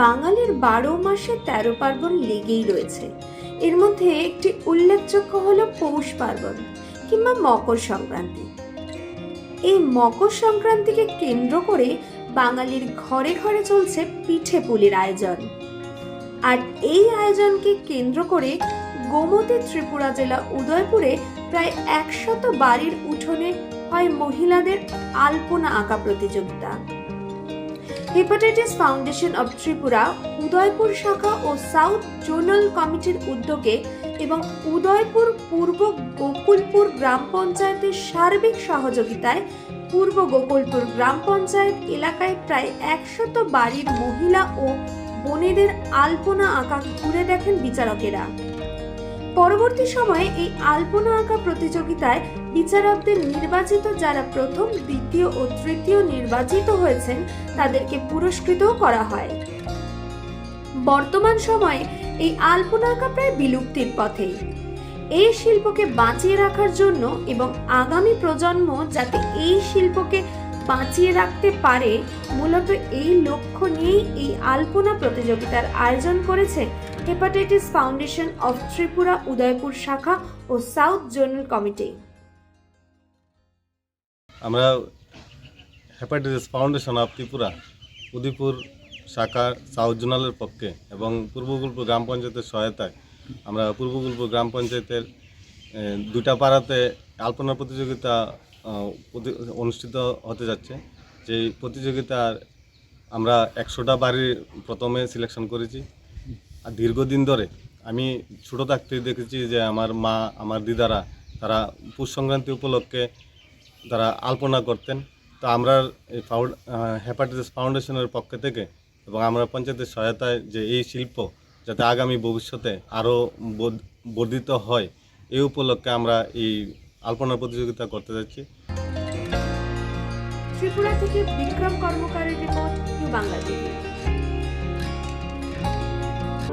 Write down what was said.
বাঙালির বারো মাসে তেরো পার্বণ লেগেই রয়েছে। এর মধ্যে একটি উল্লেখযোগ্য হলো পৌষ পার্বণ কিংবা মকর সংক্রান্তি। এই মকর সংক্রান্তিকে কেন্দ্র করে বাঙালির ঘরে ঘরে চলছে পিঠে পুলির আয়োজন। আর এই আয়োজনকে কেন্দ্র করে গোমতী ত্রিপুরা জেলা উদয়পুরে প্রায় একশত বাড়ির উঠোনে হয় মহিলাদের আলপনা আঁকা প্রতিযোগিতা। Hepatitis foundation of Tripura Udaipur শাখা ও সাউথ জোনাল কমিটির উদ্যোগে এবং উদয়পুর পূর্ব গোকুলপুর গ্রাম পঞ্চায়েতের সার্বিক সহযোগিতায় পূর্ব গোকুলপুর গ্রাম পঞ্চায়েত এলাকায় প্রায় একশত বাড়ির মহিলা ও বোনেদের আলপনা আঁকা ঘুরে দেখেন বিচারকেরা। পরবর্তী সময়ে এই আলপনা আঁকা প্রতিযোগিতায় বিচারকদের নির্বাচিত যারা প্রথম, দ্বিতীয় ও তৃতীয় নির্বাচিত হয়েছেন, তাদেরকে পুরস্কৃতও করা হয়। বর্তমান সময়ে এই আলপনা আঁকা প্রায় বিলুপ্তির পথে এই শিল্পকে বাঁচিয়ে রাখার জন্য এবং আগামী প্রজন্ম যাতে এই শিল্পকে বাঁচিয়ে রাখতে পারে, মূলত এই লক্ষ্য নিয়েই এই আলপনা প্রতিযোগিতার আয়োজন করেছে hepatitis foundation of Tripura Udaipur শাখা ও সাউথ জোনাল কমিটি আমরা hepatitis foundation of Tripura Udaipur শাখা সাউথ জোনালের পক্ষে এবং পূর্বগুলপুর গ্রাম পঞ্চায়েতের সহায়তায় আমরা পূর্বগুলপুর গ্রাম পঞ্চায়েতের দুটা পাড়াতে আলপনা প্রতিযোগিতা অনুষ্ঠিত হতে যাচ্ছে। যেই প্রতিযোগিতার আমরা একশোটা বাড়ির প্রথমে সিলেকশন করেছি। আর দীর্ঘদিন ধরে আমি ছোটো থাকতেই দেখেছি যে আমার মা, আমার দিদারা, তারা পুষ সংক্রান্তি উপলক্ষে তারা আলপনা করতেন। তো আমরা এই ফাউড হেপাটাইটিস ফাউন্ডেশনের পক্ষ থেকে এবং আমরা পঞ্চায়েতের সহায়তায় যে এই শিল্প যাতে আগামী ভবিষ্যতে আরও বর্ধিত হয়, এই উপলক্ষে আমরা এই আলপনা প্রতিযোগিতা করতে যাচ্ছি। ত্রিপুরা থেকে Bikram কর্মকারের report U Bangla TV.